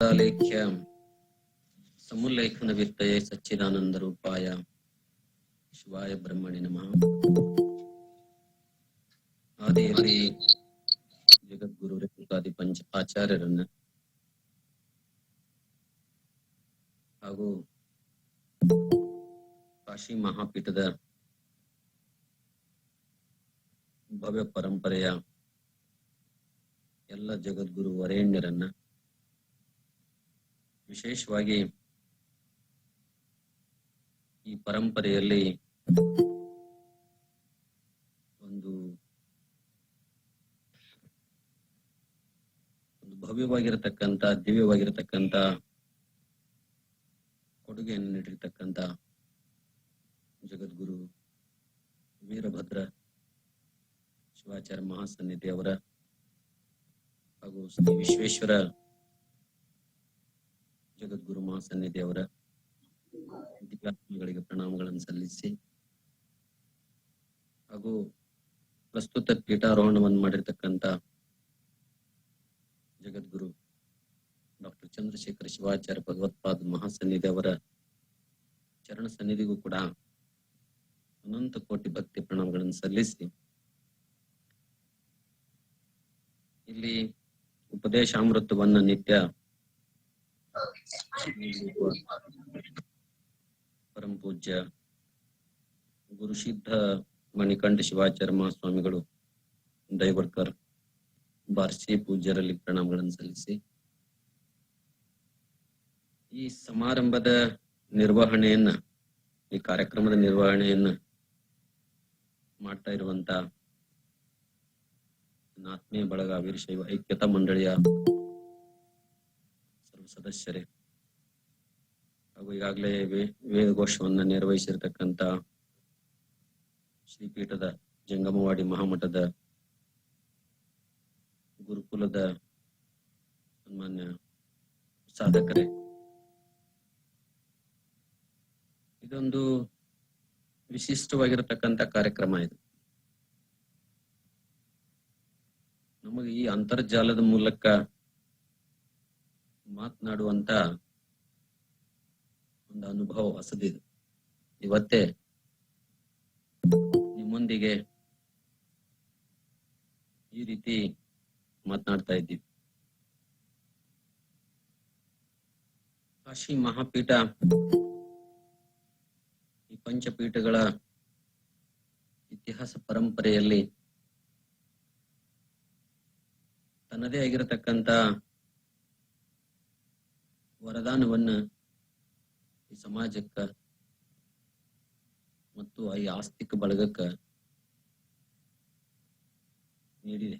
ಲೇಖ್ಯ ಸಮುಲ್ಲೇಖನ ವಿತ್ತಯೇ ಸಚ್ಚಿದಾನಂದ ರೂಪಾಯ ಶಿವಾಯ ಬ್ರಹ್ಮಣಿ ನಮಃ ಆದಿಯಲ್ಲಿ ಜಗದ್ಗುರು ರೇಣುಕಾದಿ ಪಂಚ ಆಚಾರ್ಯರನ್ನ ಹಾಗೂ ಕಾಶಿ ಮಹಾಪೀಠದ ಭವ್ಯ ಪರಂಪರೆಯ ಎಲ್ಲ ಜಗದ್ಗುರು ವರೇಣ್ಯರನ್ನ ವಿಶೇಷವಾಗಿ ಈ ಪರಂಪರೆಯಲ್ಲಿ ಒಂದು ಭವ್ಯವಾಗಿರತಕ್ಕಂತ ದಿವ್ಯವಾಗಿರತಕ್ಕಂತ ಕೊಡುಗೆಯನ್ನು ನೀಡಿರ್ತಕ್ಕಂತ ಜಗದ್ಗುರು ವೀರಭದ್ರ ಶಿವಾಚಾರ್ಯ ಮಹಾಸನ್ನಿಧಿ ಅವರ ಹಾಗೂ ಶ್ರೀ ವಿಶ್ವೇಶ್ವರ ಜಗದ್ಗುರು ಮಹಾಸನ್ನಿಧಿ ಅವರ ದಿವ್ಯಾತ್ಮಗಳಿಗೆ ಪ್ರಣಾಮಗಳನ್ನು ಸಲ್ಲಿಸಿ ಹಾಗೂ ಪ್ರಸ್ತುತ ಪೀಠಾರೋಹಣವನ್ನು ಮಾಡಿರ್ತಕ್ಕಂತ ಜಗದ್ಗುರು ಡಾಕ್ಟರ್ ಚಂದ್ರಶೇಖರ ಶಿವಾಚಾರ್ಯ ಭಗವತ್ಪಾದ ಮಹಾಸನ್ನಿಧಿ ಅವರ ಚರಣ ಸನ್ನಿಧಿಗೂ ಕೂಡ ಅನಂತ ಕೋಟಿ ಭಕ್ತಿ ಪ್ರಣಾಮಗಳನ್ನು ಸಲ್ಲಿಸಿ ಇಲ್ಲಿ ಉಪದೇಶಾಮೃತವನ್ನ ನಿತ್ಯ ನೀಡುವ ಪರಂ ಪೂಜ್ಯ ಗುರುಸಿದ್ಧ ಮಣಿಕಂಠ ಶಿವಾಚಾರ್ಯ ಮಹಾಸ್ವಾಮಿಗಳು ದೈವರ್ಕರ್ ಬಾರ್ಸಿ ಪೂಜ್ಯರಲ್ಲಿ ಪ್ರಣಾಮಗಳನ್ನು ಸಲ್ಲಿಸಿ. ಈ ಸಮಾರಂಭದ ನಿರ್ವಹಣೆಯನ್ನ, ಈ ಕಾರ್ಯಕ್ರಮದ ನಿರ್ವಹಣೆಯನ್ನ ಮಾಡ್ತಾ ಇರುವಂತ ನಾತ್ಮೀಯ ಬಳಗ ವೀರಶೈವ ಐಕ್ಯತಾ ಮಂಡಳಿಯ ಸದಸ್ಯರೇ. ಹಾಗೂ ಈಗಾಗಲೇ ವೇದಘೋಷವನ್ನು ನಿರ್ವಹಿಸಿರ್ತಕ್ಕಂಥ ಶ್ರೀಪೀಠದ ಜಂಗಮವಾಡಿ ಮಹಾಮಠದ ಗುರುಕುಲದ ಸನ್ಮಾನ್ಯ ಸಾಧಕರೇ. ಇದೊಂದು ವಿಶಿಷ್ಟವಾಗಿರತಕ್ಕಂತ ಕಾರ್ಯಕ್ರಮ ಇದು. ನಮಗೆ ಈ ಅಂತರ್ಜಾಲದ ಮೂಲಕ ಮಾತನಾಡುವಂತ ಒಂದು ಅನುಭವ ಹೊಸದಿದೆ. ಇವತ್ತೇ ನಿಮ್ಮೊಂದಿಗೆ ಈ ರೀತಿ ಮಾತನಾಡ್ತಾ ಇದ್ದೀವಿ. ಕಾಶಿ ಮಹಾಪೀಠ ಈ ಪಂಚಪೀಠಗಳ ಇತಿಹಾಸ ಪರಂಪರೆಯಲ್ಲಿ ತನ್ನದೇ ಆಗಿರತಕ್ಕಂತ ವರದಾನವನ್ನ ಈ ಸಮಾಜಕ್ಕ ಮತ್ತು ಈ ಆಸ್ತಿಕ ಬಳಗಕ್ಕ ನೀಡಿದೆ.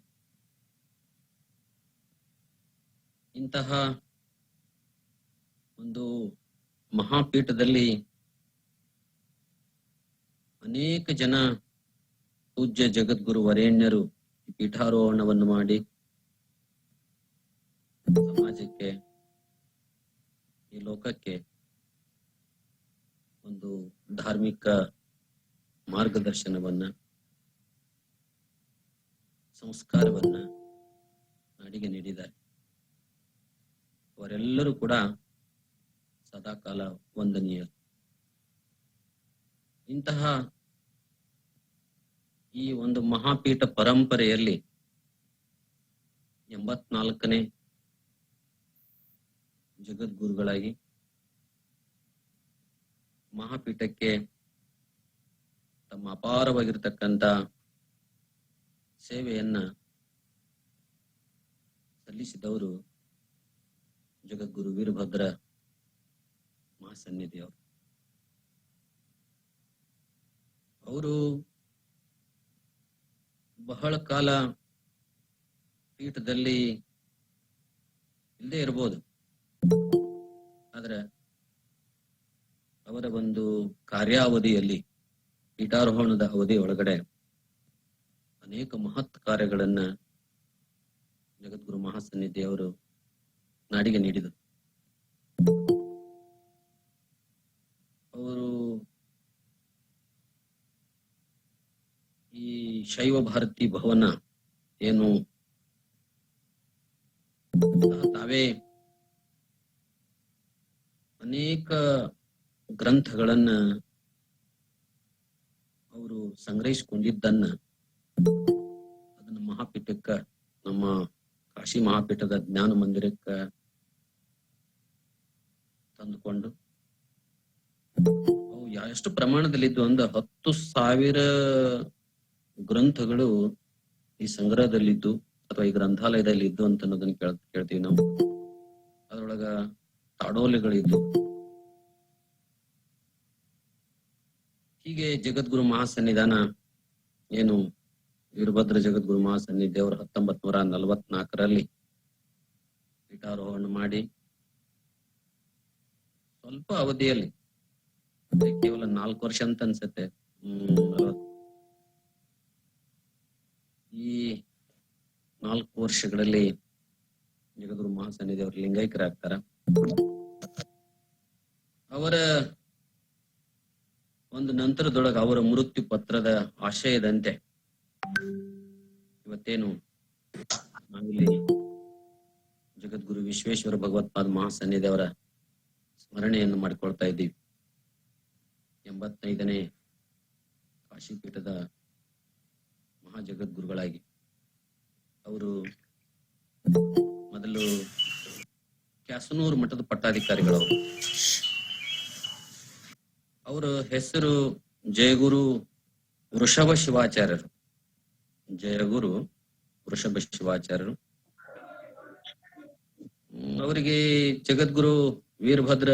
ಇಂತಹ ಒಂದು ಮಹಾಪೀಠದಲ್ಲಿ ಅನೇಕ ಜನ ಪೂಜ್ಯ ಜಗದ್ಗುರು ವರೇಣ್ಯರು ಪೀಠಾರೋಹಣವನ್ನು ಮಾಡಿ ಲೋಕಕ್ಕೆ ಒಂದು ಧಾರ್ಮಿಕ ಮಾರ್ಗದರ್ಶನವನ್ನ, ಸಂಸ್ಕಾರವನ್ನ ನಾಡಿಗೆ ನೀಡಿದ್ದಾರೆ. ಅವರೆಲ್ಲರೂ ಕೂಡ ಸದಾಕಾಲ ವಂದನೀಯ. ಇಂತಹ ಈ ಒಂದು ಮಹಾಪೀಠ ಪರಂಪರೆಯಲ್ಲಿ ಎಂಬತ್ನಾಲ್ಕನೇ ಜಗದ್ಗುರುಗಳಾಗಿ ಮಹಾಪೀಠಕ್ಕೆ ತಮ್ಮ ಅಪಾರವಾಗಿರತಕ್ಕಂತ ಸೇವೆಯನ್ನ ಸಲ್ಲಿಸಿದವರು ಜಗದ್ಗುರು ವೀರಭದ್ರ ಮಹಾಸನ್ನಿಧಿ ಅವರು. ಅವರು ಬಹಳ ಕಾಲ ಪೀಠದಲ್ಲಿ ಇಲ್ಲದೆ ಇರಬಹುದು ಆದ್ರೆ ಅವರ ಒಂದು ಕಾರ್ಯಾವಧಿಯಲ್ಲಿ ಪೀಠಾರೋಹಣದ ಅವಧಿ ಒಳಗಡೆ ಅನೇಕ ಮಹತ್ ಕಾರ್ಯಗಳನ್ನ ಜಗದ್ಗುರು ಮಹಾಸನ್ನಿಧಿ ಅವರು ನಾಡಿಗೆ ನೀಡಿದರು. ಅವರು ಈ ಶೈವ ಭಾರತಿ ಭವನ ಏನು ತಾವೇ ಅನೇಕ ಗ್ರಂಥಗಳನ್ನ ಅವರು ಸಂಗ್ರಹಿಸಿಕೊಂಡಿದ್ದನ್ನ ಅದನ್ನ ಮಹಾಪೀಠಕ್ಕ, ನಮ್ಮ ಕಾಶಿ ಮಹಾಪೀಠದ ಜ್ಞಾನ ಮಂದಿರಕ್ಕ ತಂದುಕೊಂಡು ಅವು ಎಷ್ಟು ಪ್ರಮಾಣದಲ್ಲಿದ್ದು ಅಂದ ಹತ್ತು ಸಾವಿರ ಗ್ರಂಥಗಳು ಈ ಸಂಗ್ರಹದಲ್ಲಿದ್ದು ಅಥವಾ ಈ ಗ್ರಂಥಾಲಯದಲ್ಲಿ ಇದ್ದು ಅಂತ ಅನ್ನೋದನ್ನ ಕೇಳ್, ಕೇಳ್ತೀವಿ ನಾವು. ಅದ್ರೊಳಗ ತಾಡೋಲೆಗಳಿದ್ದು ಹೀಗೆ ಜಗದ್ಗುರು ಮಹಾಸನ್ನಿಧಾನ ಏನು ವೀರಭದ್ರ ಜಗದ್ಗುರು ಮಹಾಸನ್ನಿಧಿ ಅವರು ಹತ್ತೊಂಬತ್ ನೂರ ನಲವತ್ನಾಲ್ಕರಲ್ಲಿ ಪೀಠಾರೋಹಣ ಮಾಡಿ, ಸ್ವಲ್ಪ ಅವಧಿಯಲ್ಲಿ ಕೇವಲ ನಾಲ್ಕು ವರ್ಷ ಅಂತ ಅನ್ಸತ್ತೆ. ಈ ನಾಲ್ಕು ವರ್ಷಗಳಲ್ಲಿ ಜಗದ್ಗುರು ಮಹಾಸನ್ನಿಧಿ ಅವರು ಲಿಂಗೈಕ್ಯರಾಗ್ತಾರ ಅವರ ಒಂದು ನಂತರದೊಳಗ ಅವರ ಮೃತ್ಯು ಪತ್ರದ ಆಶಯದಂತೆ ಇವತ್ತೇನು? ನಾವಿಲ್ಲಿ ಜಗದ್ಗುರು ವಿಶ್ವೇಶ್ವರ ಭಗವತ್ಪಾದ ಮಹಾಸನ್ನಿಧಿ ಅವರ ಸ್ಮರಣೆಯನ್ನು ಮಾಡಿಕೊಳ್ತಾ ಇದ್ದೀವಿ. ಎಂಬತ್ತೈದನೇ ಕಾಶಿಪೀಠದ ಮಹಾಜಗದ್ಗುರುಗಳಾಗಿ. ಮಹಾ ಜಗದ್ಗುರುಗಳಾಗಿ ಅವರು ಮೊದಲು ಕ್ಯಾಸನೂರು ಮಠದ ಪಟ್ಟಾಧಿಕಾರಿಗಳವರು. ಅವರ ಹೆಸರು ಜಯಗುರು ವೃಷಭ ಶಿವಾಚಾರ್ಯರು. ಜಯಗುರು ವೃಷಭ ಶಿವಾಚಾರ್ಯರು. ಅವರಿಗೆ ಜಗದ್ಗುರು ವೀರಭದ್ರ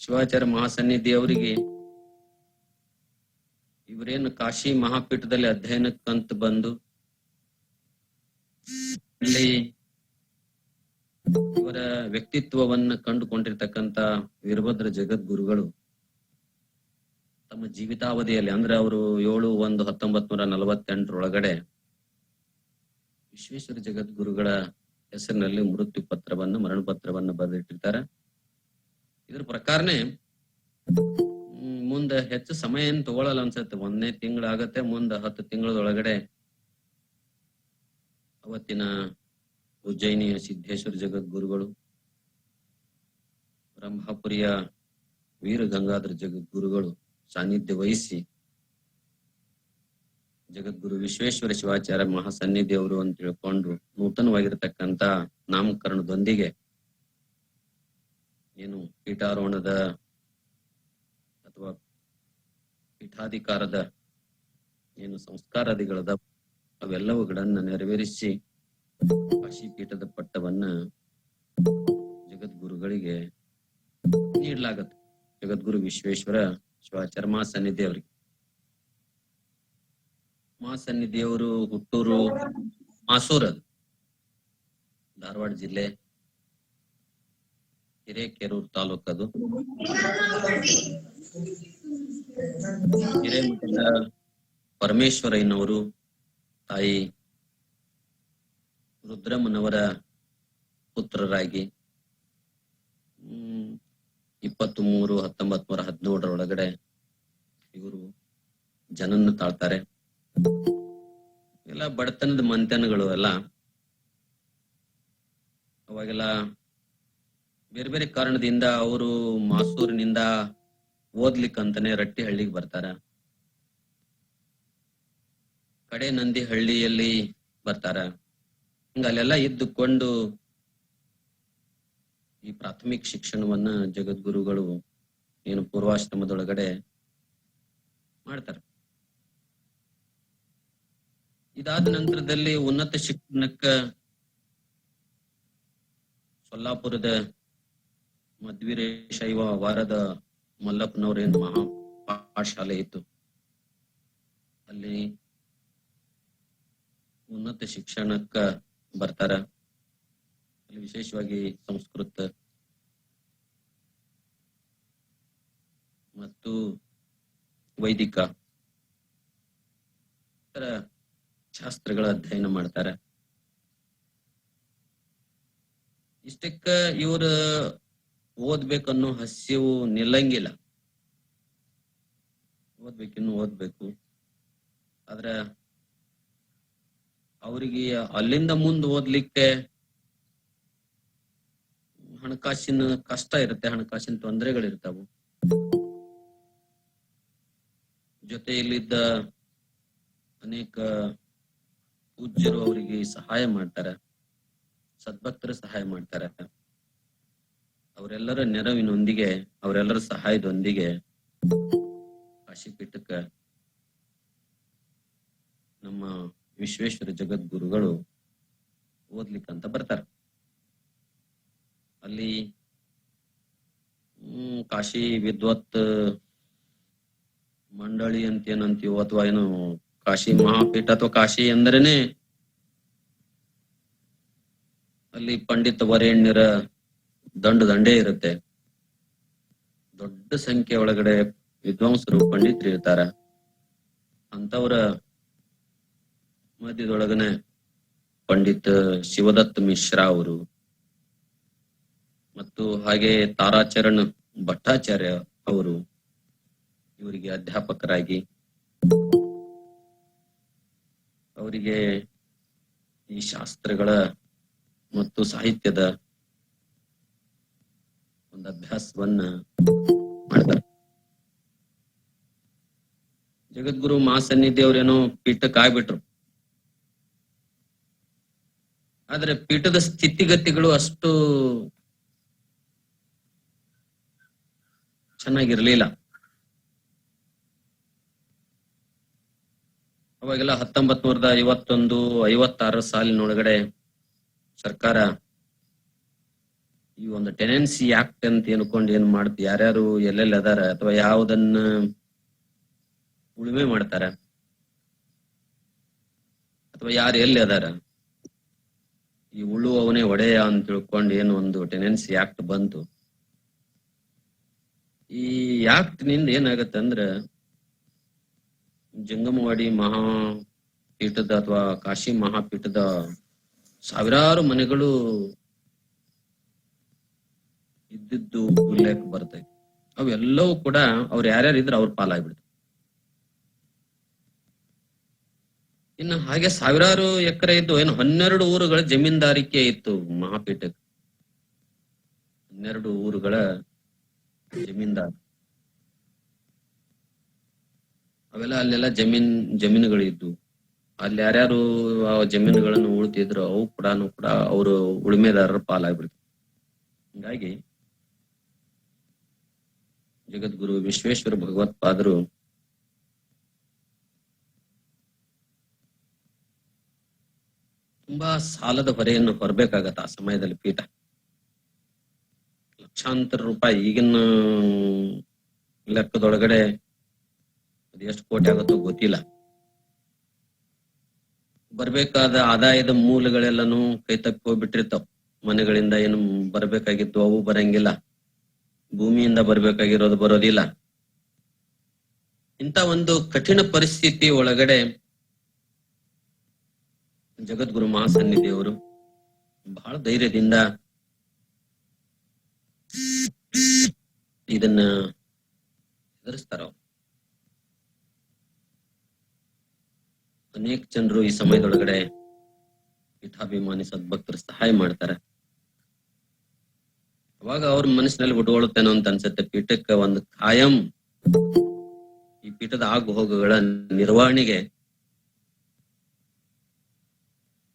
ಶಿವಾಚಾರ್ಯ ಮಹಾಸನ್ನಿಧಿ ಅವರಿಗೆ ಇವರೇನು ಕಾಶಿ ಮಹಾಪೀಠದಲ್ಲಿ ಅಧ್ಯಯನಕ್ಕಂತ ಬಂದು ಅಲ್ಲಿ ಇವರ ವ್ಯಕ್ತಿತ್ವವನ್ನ ಕಂಡುಕೊಂಡಿರ್ತಕ್ಕಂತ ವೀರಭದ್ರ ಜಗದ್ಗುರುಗಳು ತಮ್ಮ ಜೀವಿತಾವಧಿಯಲ್ಲಿ, ಅಂದ್ರೆ ಅವರು ಏಳು, ಒಂದು ಹತ್ತೊಂಬತ್ ನೂರ ನಲವತ್ತೆಂಟರೊಳಗಡೆ ವಿಶ್ವೇಶ್ವರ ಜಗದ್ಗುರುಗಳ ಹೆಸರಿನಲ್ಲಿ ಮೃತ್ಯು ಪತ್ರವನ್ನ ಮರಣ ಪತ್ರವನ್ನ ಬರೆದಿಟ್ಟಿರ್ತಾರೆ. ಇದ್ರ ಪ್ರಕಾರನೇ ಮುಂದೆ ಹೆಚ್ಚು ಸಮಯ ಏನ್ ತಗೊಳಲ್ಲ ಅನ್ಸತ್ತೆ. ಒಂದನೇ ತಿಂಗಳಾಗತ್ತೆ, ಮುಂದ ಹತ್ತು ತಿಂಗಳದೊಳಗಡೆ ಅವತ್ತಿನ ಉಜ್ಜಯಿನಿಯ ಸಿದ್ದೇಶ್ವರ ಜಗದ್ಗುರುಗಳು, ಬ್ರಹ್ಮಪುರಿಯ ವೀರ ಗಂಗಾಧರ ಜಗದ್ಗುರುಗಳು ಸಾನ್ನಿಧ್ಯ ವಹಿಸಿ ಜಗದ್ಗುರು ವಿಶ್ವೇಶ್ವರ ಶಿವಾಚಾರ್ಯ ಮಹಾಸನ್ನಿಧಿಯವರು ಅಂತ ತಿಳ್ಕೊಂಡು ನೂತನವಾಗಿರತಕ್ಕಂತ ನಾಮಕರಣದೊಂದಿಗೆ ಏನು ಪೀಠಾರೋಹಣದ ಅಥವಾ ಪೀಠಾಧಿಕಾರದ ಏನು ಸಂಸ್ಕಾರಾದಿಗಳದ ಅವೆಲ್ಲವುಗಳನ್ನ ನೆರವೇರಿಸಿ ಕಾಶಿ ಪೀಠದ ಪಟ್ಟವನ್ನ ಜಗದ್ಗುರುಗಳಿಗೆ ನೀಡಲಾಗತ್ತೆ. ಜಗದ್ಗುರು ವಿಶ್ವೇಶ್ವರ ಶಿವಾಚಾರ್ಯ ಮಾ ಸನ್ನಿಧಿ ಅವರು ಹುಟ್ಟೂರು, ಮಾಸೂರ್ ಅದು. ಧಾರವಾಡ ಜಿಲ್ಲೆ, ಹಿರೇಕೆರೂರು ತಾಲೂಕದು ಹಿರೇಮಠದ ಪರಮೇಶ್ವರಯ್ಯನವರು ತಾಯಿ ರುದ್ರಮ್ಮನವರ ಪುತ್ರರಾಗಿ ಇಪ್ಪತ್ತ್ ಮೂರು ಹತ್ತೊಂಬತ್ ನೂರ ಹದಿನೇಳರೊಳಗಡೆ ಇವರು ಜನನ್ನ ತಾಳ್ತಾರೆ. ಎಲ್ಲ ಬಡತನದ ಮಂತನಗಳು ಎಲ್ಲ ಅವಾಗೆಲ್ಲ ಬೇರೆ ಬೇರೆ ಕಾರಣದಿಂದ ಅವರು ಮಾಸೂರಿನಿಂದ ಓದ್ಲಿಕ್ಕಂತಾನೆ ರಟ್ಟಿಹಳ್ಳಿಗೆ ಬರ್ತಾರ. ಕಡೆ ನಂದಿ ಹಳ್ಳಿಯಲ್ಲಿ ಬರ್ತಾರ. ಹಿಂಗ ಅಲ್ಲೆಲ್ಲ ಇದ್ದುಕೊಂಡು ಈ ಪ್ರಾಥಮಿಕ ಶಿಕ್ಷಣವನ್ನ ಜಗದ್ಗುರುಗಳು ಏನು ಪೂರ್ವಾಶ್ರಮದೊಳಗಡೆ ಮಾಡ್ತಾರೆ. ಇದಾದ ನಂತರದಲ್ಲಿ ಉನ್ನತ ಶಿಕ್ಷಣಕ್ಕ ಸೊಲ್ಲಾಪುರದ ಮಧ್ವೀರ ಶೈವ ವಾರದ ಮಲ್ಲಪ್ಪನವ್ರ ಏನು ಮಹಾ ಪಾಠಶಾಲೆ ಇತ್ತು. ಅಲ್ಲಿ ಉನ್ನತ ಶಿಕ್ಷಣಕ್ಕ ಬರ್ತಾರ. ವಿಶೇಷವಾಗಿ ಸಂಸ್ಕೃತ. ಮತ್ತು ವೈದಿಕ. ಶಾಸ್ತ್ರಗಳ ಅಧ್ಯಯನ ಮಾಡ್ತಾರೆ. ಇಷ್ಟಕ್ಕ ಇವ್ರ ಓದ್ಬೇಕನ್ನೋ ಹಸ್ಯವು ನಿಲ್ಲಂಗಿಲ್ಲ. ಓದ್ಬೇಕಿನ್ನು ಓದ್ಬೇಕು. ಆದ್ರ ಅವರಿಗೆ ಅಲ್ಲಿಂದ ಮುಂದ್ ಓದ್ಲಿಕ್ಕೆ ಹಣಕಾಸಿನ ಕಷ್ಟ ಇರುತ್ತೆ, ಹಣಕಾಸಿನ ತೊಂದರೆಗಳಿರ್ತಾವು. ಜೊತೆಯಲ್ಲಿದ್ದ ಅನೇಕ ಪೂಜ್ಯರು ಅವರಿಗೆ ಸಹಾಯ ಮಾಡ್ತಾರೆ, ಸದ್ಭಕ್ತರು ಸಹಾಯ ಮಾಡ್ತಾರೆ. ಅವರೆಲ್ಲರ ನೆರವಿನೊಂದಿಗೆ, ಅವರೆಲ್ಲರ ಸಹಾಯದೊಂದಿಗೆ ಕಾಶಿ ಪೀಠಕ್ಕ ನಮ್ಮ ವಿಶ್ವೇಶ್ವರ ಜಗದ್ಗುರುಗಳು ಓದ್ಲಿಕ್ಕಂತ ಬರ್ತಾರೆ. ಅಲ್ಲಿ ಕಾಶಿ ವಿದ್ವತ್, ಮಂಡಳಿ ಅಂತ ಏನಂತೀವೋ ಅಥವಾ ಏನು ಕಾಶಿ ಮಹಾಪೀಠ ಅಥವಾ ಕಾಶಿ ಅಂದ್ರೇನೆ ಅಲ್ಲಿ ಪಂಡಿತ ವರೇಣ್ಯರ ದಂಡ ದಂಡೇ ಇರುತ್ತೆ. ದೊಡ್ಡ ಸಂಖ್ಯೆ ಒಳಗಡೆ ವಿದ್ವಾಂಸರು, ಪಂಡಿತರು ಇರ್ತಾರ. ಅಂತವರ ಮಧ್ಯದೊಳಗನೆ ಪಂಡಿತ್ ಶಿವದತ್ ಮಿಶ್ರಾ ಅವರು ಮತ್ತು ಹಾಗೆ ತಾರಾಚರಣ್ ಭಟ್ಟಾಚಾರ್ಯ ಅವರು ಇವರಿಗೆ ಅಧ್ಯಾಪಕರಾಗಿ ಅವರಿಗೆ ಈ ಶಾಸ್ತ್ರಗಳ ಮತ್ತು ಸಾಹಿತ್ಯದ ಒಂದು ಅಭ್ಯಾಸವನ್ನ ಮಾಡ್ತಾರೆ. ಜಗದ್ಗುರು ಮಹಾಸನ್ನಿಧಿ ಅವರೇನೋ ಪೀಠಕ್ಕೆ ಆಗ್ಬಿಟ್ರು ಆದ್ರೆ ಪೀಠದ ಸ್ಥಿತಿಗತಿಗಳು ಅಷ್ಟು ಚೆನ್ನಾಗಿರ್ಲಿಲ್ಲ. ಅವಾಗೆಲ್ಲ ಹತ್ತೊಂಬತ್ ನೂರದ ಐವತ್ತೊಂದು, ಐವತ್ತಾರು ಸಾಲಿನೊಳಗಡೆ ಸರ್ಕಾರ ಈ ಒಂದು ಟೆನೆನ್ಸಿ ಆಕ್ಟ್ ಅಂತ ಏನ್ಕೊಂಡು ಏನ್ ಮಾಡ್ತಿ, ಯಾರ್ಯಾರು ಎಲ್ಲೆಲ್ಲಿ ಅದಾರ ಅಥವಾ ಯಾವುದನ್ನ ಉಳುಮೆ ಮಾಡ್ತಾರ? ಅಥವಾ ಯಾರು ಎಲ್ಲಿ ಅದಾರ? ಈ ಉಳುವವನೇ ಒಡೆಯ ಅಂತ ತಿಳ್ಕೊಂಡು ಏನು ಒಂದು ಟೆನೆನ್ಸಿ ಆಕ್ಟ್ ಬಂತು. ಈ ಆಕ್ಟ್ನಿಂದ ಏನಾಗತ್ತೆ ಅಂದ್ರ ಜಂಗಮವಾಡಿ ಮಹಾ ಪೀಠದ ಅಥವಾ ಕಾಶಿ ಮಹಾಪೀಠದ ಸಾವಿರಾರು ಮನೆಗಳು ಇದ್ದಿದ್ದು ಉಲ್ಲೇಖ ಬರ್ತೈತಿ ಅವೆಲ್ಲವೂ ಕೂಡ ಅವ್ರು ಯಾರ್ಯಾರು ಇದ್ರ ಅವ್ರ ಪಾಲಾಗ್ಬಿಡ್ತು. ಇನ್ನು ಹಾಗೆ ಸಾವಿರಾರು ಎಕರೆ ಇದ್ದು ಏನು ಹನ್ನೆರಡು ಊರುಗಳ ಜಮೀನ್ದಾರಿಕೆ ಇತ್ತು ಮಹಾಪೀಠಕ್ಕೆ. ಹನ್ನೆರಡು ಊರುಗಳ ಜಮೀನ್ದಾರ್. ಅವೆಲ್ಲ ಅಲ್ಲೆಲ್ಲ ಜಮೀನ್ ಜಮೀನುಗಳಿದ್ವು ಅಲ್ಲಿ ಯಾರ್ಯಾರು ಆ ಜಮೀನುಗಳನ್ನು ಉಳ್ತಿದ್ರು, ಅವು ಕೂಡ ಕೂಡ ಅವರು ಉಳುಮೆದಾರರ ಪಾಲಾಗ್ಬಿಡ್ತು ಹಿಂಗಾಗಿ ಜಗದ್ಗುರು ವಿಶ್ವೇಶ್ವರ ಭಗವತ್ಪಾದರು ತುಂಬಾ ಸಾಲದ ಹೊರೆಯನ್ನು ಹೊರಬೇಕಾಗತ್ತ ಆ ಸಮಯದಲ್ಲಿ ಪೀಠ. ಲಕ್ಷಾಂತರ ರೂಪಾಯಿ ಈಗಿನ ಲೆಕ್ಕದೊಳಗಡೆ ಎಷ್ಟು ಕೋಟಿ ಆಗುತ್ತೋ ಗೊತ್ತಿಲ್ಲ. ಬರ್ಬೇಕಾದ ಆದಾಯದ ಮೂಲಗಳೆಲ್ಲನೂ ಕೈ ತಪ್ಪಿ ಹೋಗ್ಬಿಟ್ಟಿರ್ತಾವ. ಮನೆಗಳಿಂದ ಏನು ಬರ್ಬೇಕಾಗಿತ್ತು ಅವು ಬರಂಗಿಲ್ಲ. ಭೂಮಿಯಿಂದ ಬರ್ಬೇಕಾಗಿರೋದು ಬರೋದಿಲ್ಲ. ಇಂತ ಒಂದು ಕಠಿಣ ಪರಿಸ್ಥಿತಿ ಒಳಗಡೆ ಜಗದ್ಗುರು ಮಹಾಸನ್ನಿಧಿಯವರು ಬಹಳ ಧೈರ್ಯದಿಂದ ಇದನ್ನ ಎದುರಿಸ್ತಾರ ಅನೇಕ ಜನರು ಈ ಸಮಯದೊಳಗಡೆ ಪೀಠಾಭಿಮಾನಿ ಸದ್ಭಕ್ತರು ಸಹಾಯ ಮಾಡ್ತಾರೆ. ಅವಾಗ ಅವ್ರ ಮನಸ್ಸಿನಲ್ಲಿ ಉಟ್ಕೊಳ್ಳುತ್ತೇನೋ ಅಂತ ಅನ್ಸುತ್ತೆ. ಪೀಠಕ್ಕೆ ಒಂದು ಕಾಯಂ ಈ ಪೀಠದ ಆಗು ಹೋಗುಗಳ ನಿರ್ವಹಣೆಗೆ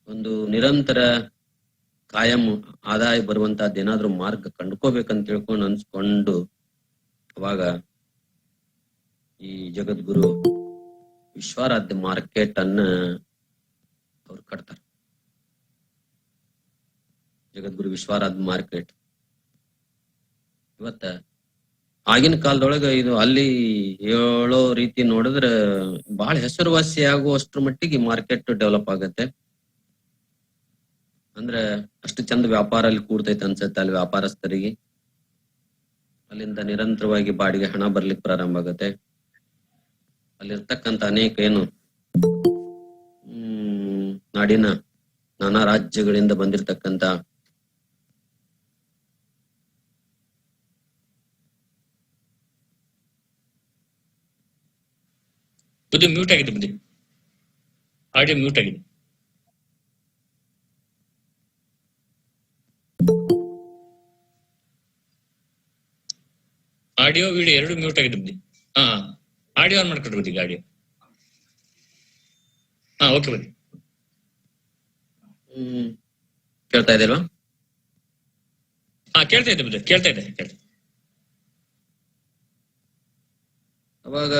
ಒಂದು ನಿರಂತರ ಕಾಯಂ ಆದಾಯ ಬರುವಂತಹದ್ದು ಏನಾದ್ರೂ ಮಾರ್ಗ ಕಂಡ್ಕೋಬೇಕಂತ ತಿಳ್ಕೊಂಡು ಅನ್ಸ್ಕೊಂಡು ಅವಾಗ ಈ ಜಗದ್ಗುರು ವಿಶ್ವಾರಾಧ್ಯ ಮಾರ್ಕೆಟ್ ಅನ್ನ ಅವ್ರು ಕಟ್ತಾರೆ. ಜಗದ್ಗುರು ವಿಶ್ವಾರಾಧ್ಯ ಮಾರ್ಕೆಟ್. ಇವತ್ತ ಆಗಿನ ಕಾಲದೊಳಗ ಇದು ಅಲ್ಲಿ ಹೇಳೋ ರೀತಿ ನೋಡಿದ್ರೆ ಬಹಳ ಹೆಸರುವಾಸಿ ಆಗುವಷ್ಟ್ರ ಮಟ್ಟಿಗೆ ಮಾರ್ಕೆಟ್ ಡೆವಲಪ್ ಆಗತ್ತೆ. ಅಂದ್ರ ಅಷ್ಟು ಚಂದ ವ್ಯಾಪಾರ ಅಲ್ಲಿ ಕೂಡ್ತೈತೆ ಅನ್ಸುತ್ತೆ ಅಲ್ಲಿ ವ್ಯಾಪಾರಸ್ಥರಿಗೆ. ಅಲ್ಲಿಂದ ನಿರಂತರವಾಗಿ ಬಾಡಿಗೆ ಹಣ ಬರ್ಲಿಕ್ಕೆ ಪ್ರಾರಂಭ ಆಗತ್ತೆ. ಅಲ್ಲಿರ್ತಕ್ಕಂತ ಅನೇಕ ಏನು, ಹ್ಮ್, ನಾಡಿನ ನಾನಾ ರಾಜ್ಯಗಳಿಂದ ಬಂದಿರತಕ್ಕಂತ ಮ್ಯೂಟ್ ಆಗಿದೆ ಆಡಿಯೋ ಮ್ಯೂಟ್ ಆಗಿದೆ. ಆಡಿಯೋ ವಿಡಿಯೋ ಎರಡು ಮ್ಯೂಟ್ ಆಗಿದೆ ಬಿಡಿ. ಹಾ ಆಡಿಯೋ ಆನ್ ಮಾಡ್ಕೊಂಡು ಬುದ್ಧಿ ಆಡಿಯೋ ಹಾ ಓಕೆ ಬನ್ನಿ. ಹ್ಮ್ ಕೇಳ್ತಾ ಇದೆಲ್ವಾ ಹಾ ಕೇಳ್ತಾ ಇದ್ದೆ ಬುದ್ಧಿ ಕೇಳ್ತಾ ಇದೆ ಕೇಳ್ತಾ ಅವಾಗ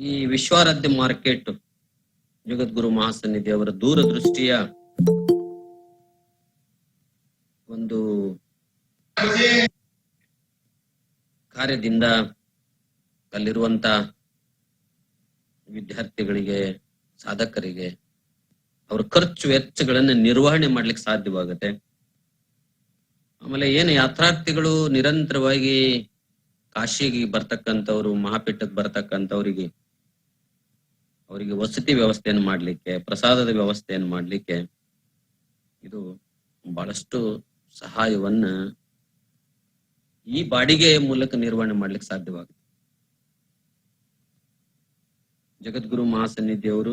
ಈ ವಿಶ್ವಾರಾಧ್ಯ ಮಾರ್ಕೆಟ್ ಜಗದ್ಗುರು ಮಹಾಸನ್ನಿಧಿ ಅವರ ದೂರದೃಷ್ಟಿಯ ಒಂದು ಕಾರ್ಯದಿಂದ ಅಲ್ಲಿರುವಂತ ವಿದ್ಯಾರ್ಥಿಗಳಿಗೆ, ಸಾಧಕರಿಗೆ ಅವ್ರ ಖರ್ಚು ವೆಚ್ಚಗಳನ್ನ ನಿರ್ವಹಣೆ ಮಾಡ್ಲಿಕ್ಕೆ ಸಾಧ್ಯವಾಗುತ್ತೆ. ಆಮೇಲೆ ಏನು ಯಾತ್ರಾರ್ಥಿಗಳು ನಿರಂತರವಾಗಿ ಕಾಶಿಗೆ ಬರ್ತಕ್ಕಂಥವ್ರು, ಮಹಾಪೀಠಕ್ಕೆ ಬರ್ತಕ್ಕಂಥವ್ರಿಗೆ ಅವರಿಗೆ ವಸತಿ ವ್ಯವಸ್ಥೆಯನ್ನು ಮಾಡ್ಲಿಕ್ಕೆ, ಪ್ರಸಾದದ ವ್ಯವಸ್ಥೆಯನ್ನು ಮಾಡ್ಲಿಕ್ಕೆ ಇದು ಬಹಳಷ್ಟು ಸಹಾಯವನ್ನ ಈ ಬಾಡಿಗೆ ಮೂಲಕ ನಿರ್ವಹಣೆ ಮಾಡ್ಲಿಕ್ಕೆ ಸಾಧ್ಯವಾಗುತ್ತೆ ಜಗದ್ಗುರು ಮಹಾಸನ್ನಿಧಿ ಅವರು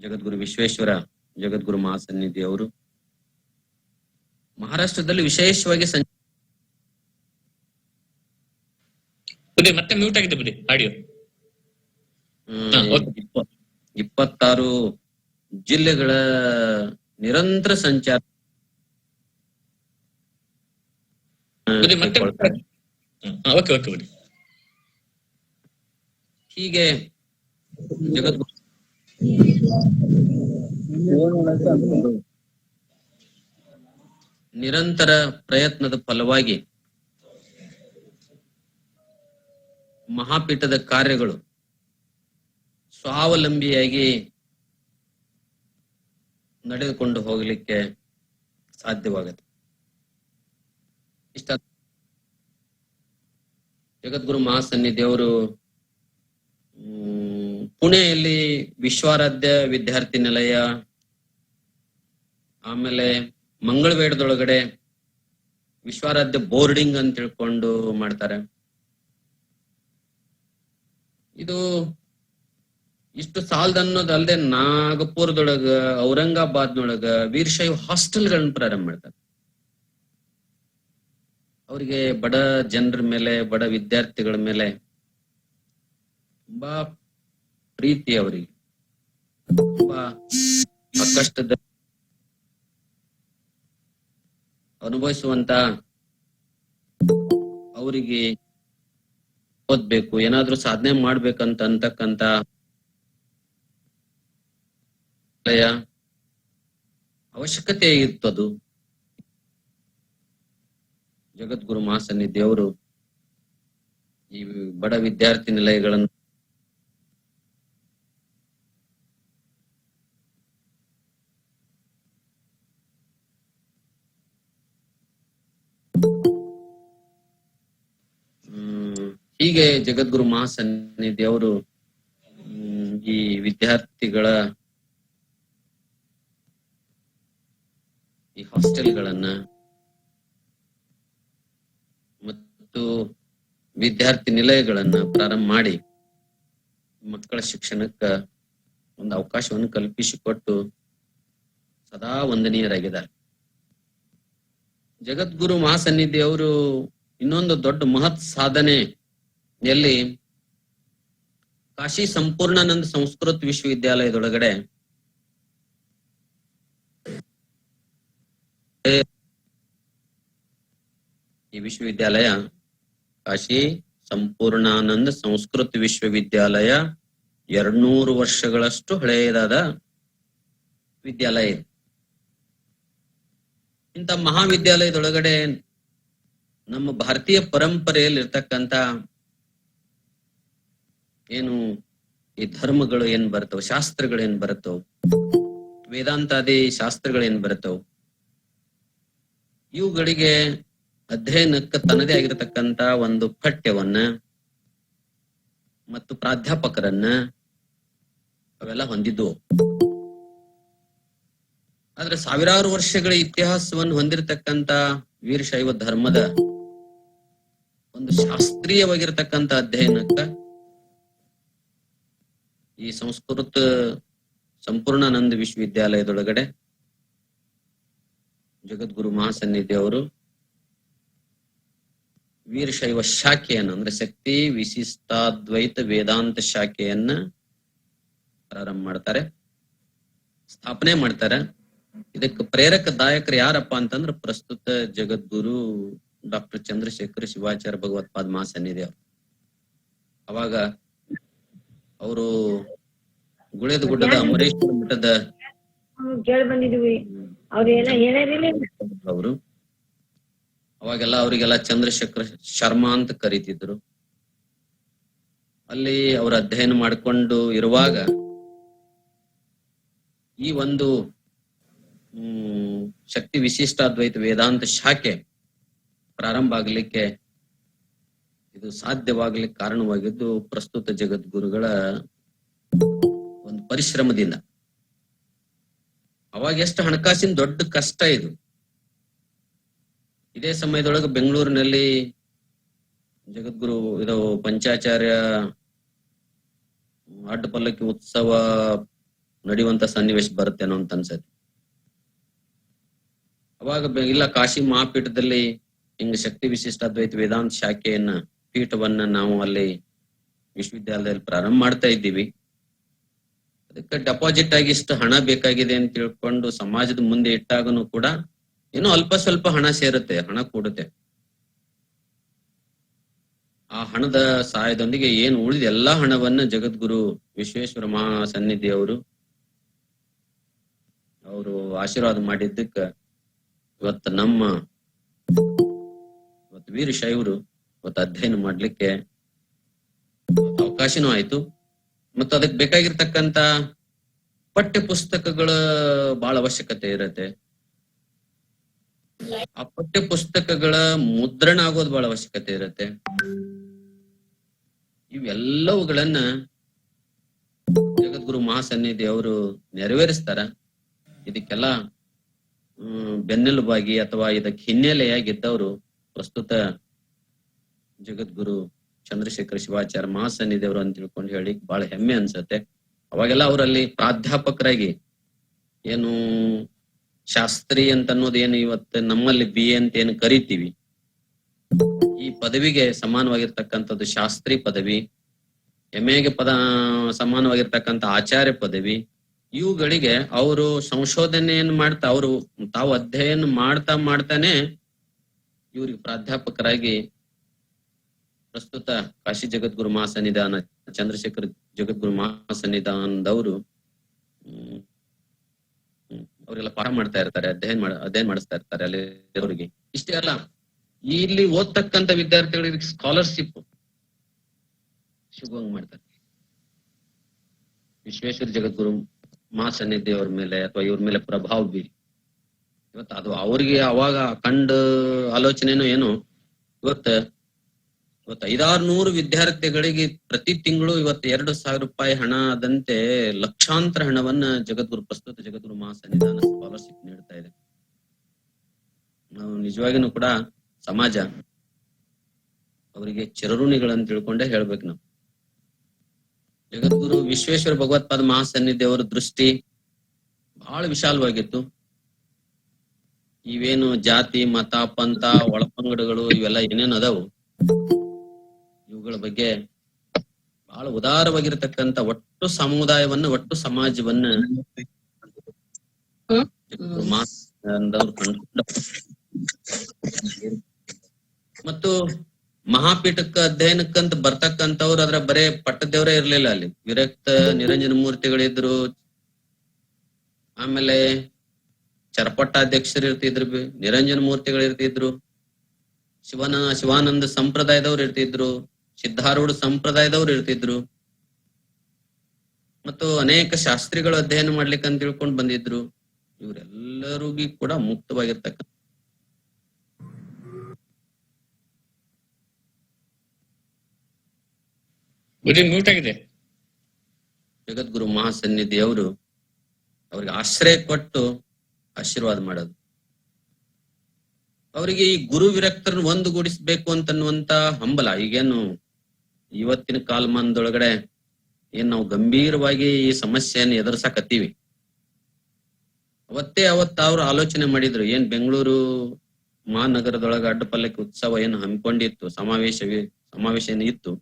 ಜಗದ್ಗುರು ವಿಶ್ವೇಶ್ವರ ಜಗದ್ಗುರು ಮಹಾಸನ್ನಿಧಿ ಅವರು ಮಹಾರಾಷ್ಟ್ರದಲ್ಲಿ ವಿಶೇಷವಾಗಿ ಬುದ್ಧಿ ಮತ್ತೆ ಮ್ಯೂಟ್ ಆಗಿದೆ ಬಿಡಿ ಆಡಿಯೋ ಇಪ್ಪತ್ತಾರು ಜಿಲ್ಲೆಗಳ ನಿರಂತರ ಸಂಚಾರ ಬುದ್ಧಿ ಮತ್ತೆ ಕೈಗೊಳ್ತಾರೆ. ಹಾ ಓಕೆ ಓಕೆ ಬುದ್ಧಿ ಹೀಗೆ ನಿರಂತರ ಪ್ರಯತ್ನದ ಫಲವಾಗಿ ಮಹಾಪೀಠದ ಕಾರ್ಯಗಳು ಸ್ವಾವಲಂಬಿಯಾಗಿ ನಡೆದುಕೊಂಡು ಹೋಗಲಿಕ್ಕೆ ಸಾಧ್ಯವಾಗುತ್ತೆ. ಇಷ್ಟ. ಜಗದ್ಗುರು ಮಹಾಸನ್ನಿಧಿಯವರು ಹ್ಮ್, ಪುಣೆಯಲ್ಲಿ ವಿಶ್ವಾರಾಧ್ಯ ವಿದ್ಯಾರ್ಥಿ ನಿಲಯ ಆಮೇಲೆ ಮಂಗಳವೇಡದೊಳಗಡೆ ವಿಶ್ವಾರಾಧ್ಯ ಬೋರ್ಡಿಂಗ್ ಅಂತ ತಿಳ್ಕೊಂಡು ಮಾಡ್ತಾರೆ. ಇದು ಇಷ್ಟು ಸಾಲದನ್ನೋದಲ್ದೆ ನಾಗಪುರದೊಳಗ ಔರಂಗಾಬಾದ್ನೊಳಗ ವೀರಶೈವ ಹಾಸ್ಟೆಲ್ಗಳನ್ನ ಪ್ರಾರಂಭ ಮಾಡ್ತಾರೆ. ಅವರಿಗೆ ಬಡ ಜನರ ಮೇಲೆ, ಬಡ ವಿದ್ಯಾರ್ಥಿಗಳ ಮೇಲೆ ತುಂಬಾ ಪ್ರೀತಿ ಅವರಿಗೆ. ತುಂಬಾ ಕಷ್ಟದ ಅನುಭವಿಸುವಂತ ಅವರಿಗೆ ಓದ್ಬೇಕು, ಏನಾದ್ರೂ ಸಾಧನೆ ಮಾಡ್ಬೇಕಂತ ಅಂತಕ್ಕಂತ ಅವಶ್ಯಕತೆ ಅವಶ್ಯಕತೆ ಇತ್ತದು. ಜಗದ್ಗುರು ಮಹಾಸನ್ನಿಧಿ ದೇವರು ಈ ಬಡ ವಿದ್ಯಾರ್ಥಿ ನಿಲಯಗಳನ್ನು ಹೀಗೆ ಜಗದ್ಗುರು ಮಹಾಸನ್ನಿಧಿ ಅವರು ಈ ವಿದ್ಯಾರ್ಥಿಗಳ ಈ ಹಾಸ್ಟೆಲ್ಗಳನ್ನ ಮತ್ತು ವಿದ್ಯಾರ್ಥಿ ನಿಲಯಗಳನ್ನ ಪ್ರಾರಂಭ ಮಾಡಿ ಮಕ್ಕಳ ಶಿಕ್ಷಣಕ್ಕ ಒಂದು ಅವಕಾಶವನ್ನು ಕಲ್ಪಿಸಿಕೊಟ್ಟು ಸದಾ ವಂದನೀಯರಾಗಿದ್ದಾರೆ. ಜಗದ್ಗುರು ಮಹಾಸನ್ನಿಧಿ ಅವರು ಇನ್ನೊಂದು ದೊಡ್ಡ ಮಹತ್ ಸಾಧನೆ ಎಲ್ಲಿ ಕಾಶಿ ಸಂಪೂರ್ಣಾನಂದ ಸಂಸ್ಕೃತ ವಿಶ್ವವಿದ್ಯಾಲಯದೊಳಗಡೆ ಈ ವಿಶ್ವವಿದ್ಯಾಲಯ ಕಾಶಿ ಸಂಪೂರ್ಣಾನಂದ ಸಂಸ್ಕೃತ ವಿಶ್ವವಿದ್ಯಾಲಯ ಎರಡ್ನೂರು ವರ್ಷಗಳಷ್ಟು ಹಳೆಯದಾದ ವಿದ್ಯಾಲಯ ಇದೆ. ಇಂಥ ಮಹಾವಿದ್ಯಾಲಯದೊಳಗಡೆ ನಮ್ಮ ಭಾರತೀಯ ಪರಂಪರೆಯಲ್ಲಿ ಇರ್ತಕ್ಕಂತ ಏನು ಈ ಧರ್ಮಗಳು ಏನ್ ಬರ್ತವ, ಶಾಸ್ತ್ರಗಳು ಏನ್ ವೇದಾಂತಾದಿ ಶಾಸ್ತ್ರಗಳು ಏನ್ ಇವುಗಳಿಗೆ ಅಧ್ಯಯನಕ್ಕೆ ತನ್ನದೇ ಆಗಿರತಕ್ಕಂತ ಒಂದು ಪಠ್ಯವನ್ನ ಮತ್ತು ಪ್ರಾಧ್ಯಾಪಕರನ್ನ ಅವೆಲ್ಲ ಹೊಂದಿದ್ವು ಆದ್ರೆ ಸಾವಿರಾರು ವರ್ಷಗಳ ಇತಿಹಾಸವನ್ನು ಹೊಂದಿರತಕ್ಕಂತ ವೀರಶೈವ ಧರ್ಮದ ಒಂದು ಶಾಸ್ತ್ರೀಯವಾಗಿರತಕ್ಕಂತ ಅಧ್ಯಯನಕ್ಕ ಈ ಸಂಸ್ಕೃತ ಸಂಪೂರ್ಣಾನಂದ ವಿಶ್ವವಿದ್ಯಾಲಯದೊಳಗಡೆ ಜಗದ್ಗುರು ಮಹಾಸನ್ನಿಧಿ ಅವರು ವೀರಶೈವ ಶಾಖೆಯನ್ನು ಅಂದ್ರೆ ಶಕ್ತಿ ವಿಶಿಷ್ಟಾದ್ವೈತ ವೇದಾಂತ ಶಾಖೆಯನ್ನ ಪ್ರಾರಂಭ ಮಾಡ್ತಾರೆ ಸ್ಥಾಪನೆ ಮಾಡ್ತಾರೆ. ಇದಕ್ಕೆ ಪ್ರೇರಕದಾಯಕರು ಯಾರಪ್ಪ ಅಂತಂದ್ರೆ ಪ್ರಸ್ತುತ ಜಗದ್ಗುರು ಡಾಕ್ಟರ್ ಚಂದ್ರಶೇಖರ್ ಶಿವಾಚಾರ್ಯ ಭಗವತ್ಪಾದ ಮಹಾಸನ್ನಿಧಿ ಅವರು. ಅವಾಗ ಅವರು ಗುಳೇದ ಗುಡ್ಡದ ಅಮರೇಶ್ವರ ಮಠದ ಅವರು ಅವಾಗೆಲ್ಲ ಅವರಿಗೆಲ್ಲ ಚಂದ್ರಶೇಖರ್ ಶರ್ಮಾ ಅಂತ ಕರೀತಿದ್ರು. ಅಲ್ಲಿ ಅವರು ಅಧ್ಯಯನ ಮಾಡಿಕೊಂಡು ಇರುವಾಗ ಈ ಒಂದು ಶಕ್ತಿ ವಿಶಿಷ್ಟಾದ್ವೈತ ವೇದಾಂತ ಶಾಖೆ ಪ್ರಾರಂಭ ಆಗ್ಲಿಕ್ಕೆ ಇದು ಸಾಧ್ಯವಾಗ್ಲಿಕ್ಕೆ ಕಾರಣವಾಗಿದ್ದು ಪ್ರಸ್ತುತ ಜಗದ್ಗುರುಗಳ ಒಂದು ಪರಿಶ್ರಮದಿಂದ. ಅವಾಗ ಎಷ್ಟು ಹಣಕಾಸಿನ ದೊಡ್ಡ ಕಷ್ಟ ಇದು. ಇದೇ ಸಮಯದೊಳಗೆ ಬೆಂಗಳೂರಿನಲ್ಲಿ ಜಗದ್ಗುರು ಇದು ಪಂಚಾಚಾರ್ಯ ಅಡ್ಡ ಪಲ್ಲಕ್ಕಿ ಉತ್ಸವ ನಡೆಯುವಂತ ಸನ್ನಿವೇಶ ಬರುತ್ತೇನೋ ಅಂತ ಅನ್ಸತ್ತೆ. ಅವಾಗ ಇಲ್ಲ, ಕಾಶಿ ಮಹಾಪೀಠದಲ್ಲಿ ಹಿಂಗ ಶಕ್ತಿ ವಿಶಿಷ್ಟ ಅದ್ವೈತ ವೇದಾಂತ ಶಾಖೆಯನ್ನ ಪೀಠವನ್ನ ನಾವು ಅಲ್ಲಿ ವಿಶ್ವವಿದ್ಯಾಲಯದಲ್ಲಿ ಪ್ರಾರಂಭ ಮಾಡ್ತಾ ಇದ್ದೀವಿ. ಅದಕ್ಕೆ ಡೆಪಾಸಿಟ್ ಆಗಿ ಇಷ್ಟು ಹಣ ಬೇಕಾಗಿದೆ ಅಂತ ತಿಳ್ಕೊಂಡು ಸಮಾಜದ ಮುಂದೆ ಇಟ್ಟಾಗನು ಕೂಡ ಏನೋ ಅಲ್ಪ ಸ್ವಲ್ಪ ಹಣ ಸೇರುತ್ತೆ, ಹಣ ಕೂಡುತ್ತೆ. ಆ ಹಣದ ಸಹಾಯದೊಂದಿಗೆ ಏನು ಉಳಿದ ಎಲ್ಲಾ ಹಣವನ್ನ ಜಗದ್ಗುರು ವಿಶ್ವೇಶ್ವರ ಮಹಾ ಸನ್ನಿಧಿ ಅವರು ಅವರು ಆಶೀರ್ವಾದ ಮಾಡಿದ್ದಕ್ಕ ಇವತ್ತು ನಮ್ಮ ಇವತ್ತು ವೀರಶೈವರು ಇವತ್ತು ಅಧ್ಯಯನ ಮಾಡ್ಲಿಕ್ಕೆ ಅವಕಾಶನೂ ಆಯ್ತು. ಮತ್ತು ಅದಕ್ಕೆ ಬೇಕಾಗಿರ್ತಕ್ಕಂತ ಪಠ್ಯ ಪುಸ್ತಕಗಳ ಬಹಳ ಅವಶ್ಯಕತೆ ಇರತ್ತೆ. ಆ ಪಠ್ಯ ಪುಸ್ತಕಗಳ ಮುದ್ರಣ ಆಗೋದು ಬಹಳ ಅವಶ್ಯಕತೆ ಇರುತ್ತೆ. ಇವೆಲ್ಲವುಗಳನ್ನ ಜಗದ್ಗುರು ಮಹಾಸನ್ನಿಧಿ ಅವರು ನೆರವೇರಿಸ್ತಾರ. ಇದಕ್ಕೆಲ್ಲ ಬೆನ್ನೆಲುಬಾಗಿ ಅಥವಾ ಇದಕ್ಕೆ ಹಿನ್ನೆಲೆಯಾಗಿದ್ದವರು ಪ್ರಸ್ತುತ ಜಗದ್ಗುರು ಚಂದ್ರಶೇಖರ ಶಿವಾಚಾರ್ಯ ಮಹಾಸನ್ನಿಧಿ ಅವರು ಅಂತ ತಿಳ್ಕೊಂಡು ಹೇಳಿ ಬಹಳ ಹೆಮ್ಮೆ ಅನ್ಸುತ್ತೆ. ಅವಾಗೆಲ್ಲ ಅವರಲ್ಲಿ ಪ್ರಾಧ್ಯಾಪಕರಾಗಿ ಏನು ಶಾಸ್ತ್ರಿ ಅಂತ ಅನ್ನೋದು ಏನು ಇವತ್ತು ನಮ್ಮಲ್ಲಿ ಬಿ ಎ ಅಂತ ಏನು ಕರಿತೀವಿ? ಈ ಪದವಿಗೆ ಸಮಾನವಾಗಿರ್ತಕ್ಕಂಥದ್ದು ಶಾಸ್ತ್ರಿ ಪದವಿ ಎಮ್ಮೆಗೆ ಪದ ಸಮಾನವಾಗಿರ್ತಕ್ಕಂಥ ಆಚಾರ್ಯ ಪದವಿ. ಇವುಗಳಿಗೆ ಅವರು ಸಂಶೋಧನೆಯನ್ನು ಮಾಡ್ತಾ, ಅವರು ತಾವು ಅಧ್ಯಯನ ಮಾಡ್ತಾ ಮಾಡ್ತಾನೆ ಇವರಿಗೆ ಪ್ರಾಧ್ಯಾಪಕರಾಗಿ ಪ್ರಸ್ತುತ ಕಾಶಿ ಜಗದ್ಗುರು ಮಹಾಸನ್ನಿಧಾನ, ಚಂದ್ರಶೇಖರ್ ಜಗದ್ಗುರು ಮಹಾಸನ್ನಿಧಾನದವರು ಅವರೆಲ್ಲ ಪಾಠ ಮಾಡ್ತಾ ಇರ್ತಾರೆ, ಅಧ್ಯಯನ ಮಾಡ, ಅಧ್ಯಯನ ಮಾಡಿಸ್ತಾ ಇರ್ತಾರೆ ಅಲ್ಲಿ ಅವರಿಗೆ ಇಷ್ಟೇ ಅಲ್ಲ, ಇಲ್ಲಿ ಓದ್ತಕ್ಕಂತ ವಿದ್ಯಾರ್ಥಿಗಳಿಗೆ ಸ್ಕಾಲರ್ಶಿಪ್ ಸಿಗುವಂಗ್ ಮಾಡ್ತಾರೆ. ವಿಶ್ವೇಶ್ವರ ಜಗದ್ಗುರು ಮಹಾಸನ್ನಿಧಿ ಅವ್ರ ಮೇಲೆ ಅಥವಾ ಇವ್ರ ಮೇಲೆ ಪ್ರಭಾವ ಬೀರಿ. ಇವತ್ತು ಅದು ಅವ್ರಿಗೆ ಅವಾಗ ಕಂಡು ಆಲೋಚನೆನೂ ಏನು ಇವತ್ತ ಇವತ್ತು ಐದಾರು ನೂರು ವಿದ್ಯಾರ್ಥಿಗಳಿಗೆ ಪ್ರತಿ ತಿಂಗಳು ಇವತ್ತು ಎರಡು ಸಾವಿರ ರೂಪಾಯಿ ಹಣ ಆದಂತೆ ಲಕ್ಷಾಂತರ ಹಣವನ್ನ ಜಗದ್ಗುರು, ಪ್ರಸ್ತುತ ಜಗದ್ಗುರು ಮಹಾಸನ್ನಿಧಾನ ಸ್ಕಾಲರ್ಶಿಪ್ ನೀಡ್ತಾ ಇದೆ. ನಾವು ನಿಜವಾಗಿನೂ ಕೂಡ ಸಮಾಜ ಅವರಿಗೆ ಚಿರಋಣಿಗಳಂತ ತಿಳ್ಕೊಂಡೇ ಹೇಳ್ಬೇಕು ನಾವು. ಜಗದ್ಗುರು ವಿಶ್ವೇಶ್ವರ ಭಗವತ್ಪಾದ ಮಹಾಸನ್ನಿಧಿಯವರ ದೃಷ್ಟಿ ಬಹಳ ವಿಶಾಲವಾಗಿತ್ತು. ಇವೇನು ಜಾತಿ, ಮತ, ಪಂಥ, ಒಳಪಂಗಡಗಳು ಇವೆಲ್ಲ ಏನೇನು ಅದಾವು? ಇವುಗಳ ಬಗ್ಗೆ ಬಹಳ ಉದಾರವಾಗಿರತಕ್ಕಂತ ಒಟ್ಟು ಸಮುದಾಯವನ್ನ ಒಟ್ಟು ಸಮಾಜವನ್ನ ಮತ್ತು ಮಹಾಪೀಠಕ್ಕ ಅಧ್ಯಯನಕ್ಕಂತ ಬರ್ತಕ್ಕಂಥವ್ರು ಅದ್ರ ಬರೇ ಪಟ್ಟದೇವರೇ ಇರ್ಲಿಲ್ಲ ಅಲ್ಲಿ. ವಿರಕ್ತ ನಿರಂಜನ ಮೂರ್ತಿಗಳಿದ್ರು. ಆಮೇಲೆ ಚರಪಟ್ಟಾಧ್ಯಕ್ಷರು ಇರ್ತಿದ್ರು ನಿರಂಜನ ಮೂರ್ತಿಗಳು ಇರ್ತಿದ್ರು. ಶಿವನ ಶಿವಾನಂದ ಸಂಪ್ರದಾಯದವ್ರು ಇರ್ತಿದ್ರು. ಸಿದ್ಧಾರೂಢ ಸಂಪ್ರದಾಯದವ್ರು ಇರ್ತಿದ್ರು. ಮತ್ತು ಅನೇಕ ಶಾಸ್ತ್ರಿಗಳು ಅಧ್ಯಯನ ಮಾಡ್ಲಿಕ್ಕೆ ಅಂತ ತಿಳ್ಕೊಂಡ್ ಬಂದಿದ್ರು. ಇವರೆಲ್ಲರಿಗೂ ಕೂಡ ಮುಕ್ತವಾಗಿರ್ತಕ್ಕ ಜಗದ್ಗುರು ಮಹಾಸನ್ನಿಧಿ ಅವರು ಅವ್ರಿಗೆ ಆಶ್ರಯ ಕೊಟ್ಟು ಆಶೀರ್ವಾದ ಮಾಡೋದು. ಅವರಿಗೆ ಈ ಗುರು ವಿರಕ್ತರನ್ನು ಒಂದುಗೂಡಿಸ್ಬೇಕು ಅಂತನ್ನುವಂತ ಹಂಬಲ ಈಗೇನು ಇವತ್ತಿನ ಕಾಲಮಾನದೊಳಗಡೆ ಏನ್ ನಾವು ಗಂಭೀರವಾಗಿ ಈ ಸಮಸ್ಯೆಯನ್ನು ಎದುರ್ಸಕತ್ತೀವಿ. ಅವತ್ತೇ ಅವತ್ತ ಅವ್ರು ಆಲೋಚನೆ ಮಾಡಿದ್ರು, ಏನ್ ಬೆಂಗಳೂರು ಮಹಾನಗರದೊಳಗ ಅಡ್ಡಪಲ್ಲಕ್ಕೆ ಉತ್ಸವ ಏನು ಹಮ್ಮಿಕೊಂಡಿತ್ತು, ಸಮಾವೇಶ ಸಮಾವೇಶ ಏನು ಇತ್ತು.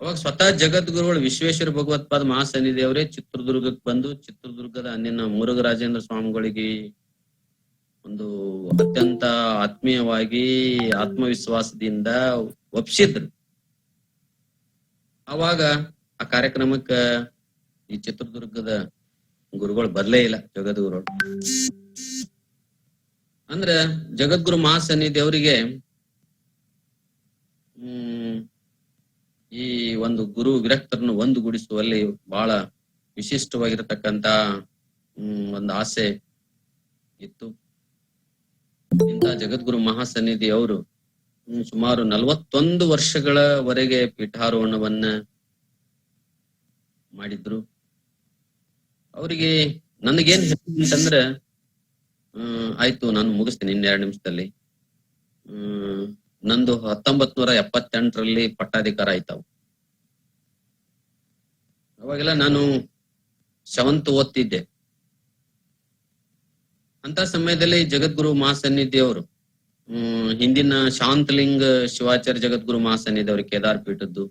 ಅವಾಗ ಸ್ವತಃ ಜಗದ್ಗುರುಗಳು ವಿಶ್ವೇಶ್ವರ ಭಗವತ್ಪಾದ ಮಹಾಸನ್ನಿಧಿ ಅವರೇ ಚಿತ್ರದುರ್ಗಕ್ಕೆ ಬಂದು, ಚಿತ್ರದುರ್ಗದ ಅಲ್ಲಿನ ಮುರುಘರಾಜೇಂದ್ರ ಸ್ವಾಮಿಗಳಿಗೆ ಒಂದು ಅತ್ಯಂತ ಆತ್ಮೀಯವಾಗಿ ಆತ್ಮವಿಶ್ವಾಸದಿಂದ ಒಪ್ಸಿದ್ರು. ಅವಾಗ ಆ ಕಾರ್ಯಕ್ರಮಕ್ಕ ಈ ಚಿತ್ರದುರ್ಗದ ಗುರುಗಳು ಬರ್ಲೇ ಇಲ್ಲ ಜಗದ್ಗುರುಗಳು ಅಂದ್ರ ಜಗದ್ಗುರು ಮಹಾಸನ್ನಿಧಿ ಅವರಿಗೆ ಹ್ಮ್, ಈ ಒಂದು ಗುರು ವಿರಕ್ತರನ್ನು ಒಂದುಗೂಡಿಸುವಲ್ಲಿ ಬಹಳ ವಿಶಿಷ್ಟವಾಗಿರತಕ್ಕಂತ, ಹ್ಮ್, ಒಂದು ಆಸೆ ಇತ್ತು. ಇಂತ ಜಗದ್ಗುರು ಮಹಾಸನ್ನಿಧಿ ಅವರು ಸುಮಾರು ನಲವತ್ತೊಂದು ವರ್ಷಗಳವರೆಗೆ ಪೀಠಾರೋಹಣವನ್ನ ಮಾಡಿದ್ರು. ಅವರಿಗೆ ನನಗೇನ್ ಅಂತಂದ್ರ ಹ್ಮ್ ಆಯ್ತು, ನಾನು ಮುಗಿಸ್ತೀನಿ ಇನ್ನೆರಡು ನಿಮಿಷದಲ್ಲಿ. ಹ್ಮ್ ನಂದು ಹತ್ತೊಂಬತ್ ನೂರ ಎಪ್ಪತ್ತೆಂಟರಲ್ಲಿ ಪಟ್ಟಾಧಿಕಾರ ಆಯ್ತಾವ. ಅವಾಗೆಲ್ಲ ನಾನು ಸೆವೆಂತ್ ಓದ್ತಿದ್ದೆ. ಅಂತ ಸಮಯದಲ್ಲಿ ಜಗದ್ಗುರು ಮಹಾಸನ್ನಿಧಿ ಅವರು ಹಿಂದಿನ ಶಾಂತಲಿಂಗ ಶಿವಾಚಾರ್ಯ ಜಗದ್ಗುರು ಮಹಾಸನ್ನಿಧಿ ಅವರು ಕೇದಾರ್ ಪೀಠದ್ದು.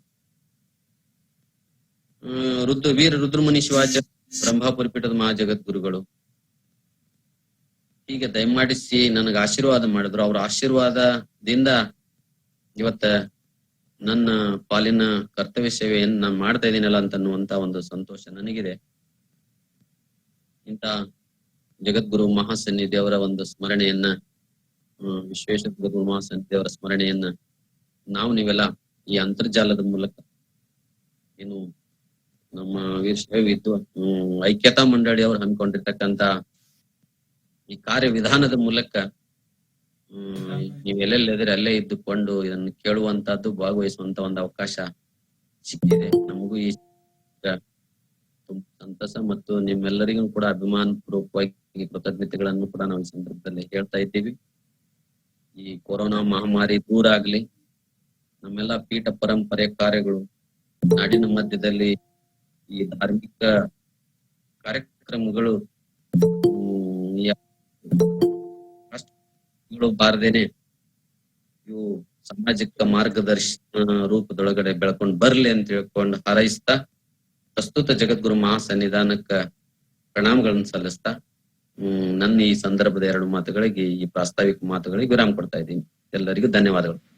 ರುದ್ರ, ವೀರ ರುದ್ರಮುನಿ ಶಿವಾಚಾರ್ಯ ಬ್ರಹ್ಮಾಪುರಿ ಪೀಠದ ಮಹಾ ಜಗದ್ಗುರುಗಳು ಹೀಗೆ ದಯಮಾಡಿಸಿ ನನಗೆ ಆಶೀರ್ವಾದ ಮಾಡಿದ್ರು. ಅವ್ರ ಆಶೀರ್ವಾದದಿಂದ ಇವತ್ತ ನನ್ನ ಪಾಲಿನ ಕರ್ತವ್ಯ ಸೇವೆಯನ್ನು ನಾನು ಮಾಡ್ತಾ ಇದ್ದೀನಲ್ಲ ಅಂತ ಅನ್ನುವಂತ ಒಂದು ಸಂತೋಷ ನನಗಿದೆ. ಇಂತ ಜಗದ್ಗುರು ಮಹಾಸನ್ನಿಧಿ ಅವರ ಒಂದು ಸ್ಮರಣೆಯನ್ನ ಜಗದ್ಗುರು ಮಹಾಸನ್ನಿಧಿ ಅವರ ಸ್ಮರಣೆಯನ್ನ ನಾವು ನೀವೆಲ್ಲ ಈ ಅಂತರ್ಜಾಲದ ಮೂಲಕ ಏನು ನಮ್ಮ ಹ್ಮ್, ಐಕ್ಯತಾ ಮಂಡಳಿಯವರು ಹಮ್ಮಿಕೊಂಡಿರ್ತಕ್ಕಂತ ಈ ಕಾರ್ಯವಿಧಾನದ ಮೂಲಕ ಹ್ಮ್ ನೀವ್ ಎಲ್ಲೆಲ್ಲಿದ್ರೆ ಅಲ್ಲೇ ಇದ್ದುಕೊಂಡು ಇದನ್ನು ಕೇಳುವಂತದ್ದು ಭಾಗವಹಿಸುವಂತ ಒಂದು ಅವಕಾಶ ಸಿಕ್ಕಿದೆ. ನಮಗೂ ಈ ಸಂತಸ ಮತ್ತು ನಿಮ್ಮೆಲ್ಲರಿಗೂ ಕೂಡ ಅಭಿಮಾನ ಪೂರ್ವಕವಾಗಿ ಕೃತಜ್ಞತೆಗಳನ್ನು ಕೂಡ ನಾವು ಈ ಸಂದರ್ಭದಲ್ಲಿ ಹೇಳ್ತಾ ಇದ್ದೀವಿ. ಈ ಕೊರೋನಾ ಮಹಾಮಾರಿ ದೂರ ಆಗ್ಲಿ, ನಮ್ಮೆಲ್ಲ ಪೀಠ ಪರಂಪರೆ ಕಾರ್ಯಗಳು ನಾಡಿನ ಮಧ್ಯದಲ್ಲಿ ಈ ಧಾರ್ಮಿಕ ಕಾರ್ಯಕ್ರಮಗಳು ಬಾರದೇನೆ ಇವು ಸಾಮಾಜಿಕ ಮಾರ್ಗದರ್ಶನ ರೂಪದೊಳಗಡೆ ಬೆಳ್ಕೊಂಡ್ ಬರ್ಲಿ ಅಂತ ಹೇಳ್ಕೊಂಡು ಹಾರೈಸ್ತಾ, ಪ್ರಸ್ತುತ ಜಗದ್ಗುರು ಮಹಾಸನ್ನಿಧಾನಕ್ಕ ಪ್ರಣಾಮಗಳನ್ನು ಸಲ್ಲಿಸ್ತಾ ನನ್ನ ಈ ಸಂದರ್ಭದ ಎರಡು ಮಾತುಗಳಿಗೆ ಈ ಪ್ರಾಸ್ತಾವಿಕ ಮಾತುಗಳಿಗೆ ವಿರಾಮ ಕೊಡ್ತಾ ಇದ್ದೀನಿ. ಎಲ್ಲರಿಗೂ ಧನ್ಯವಾದಗಳು.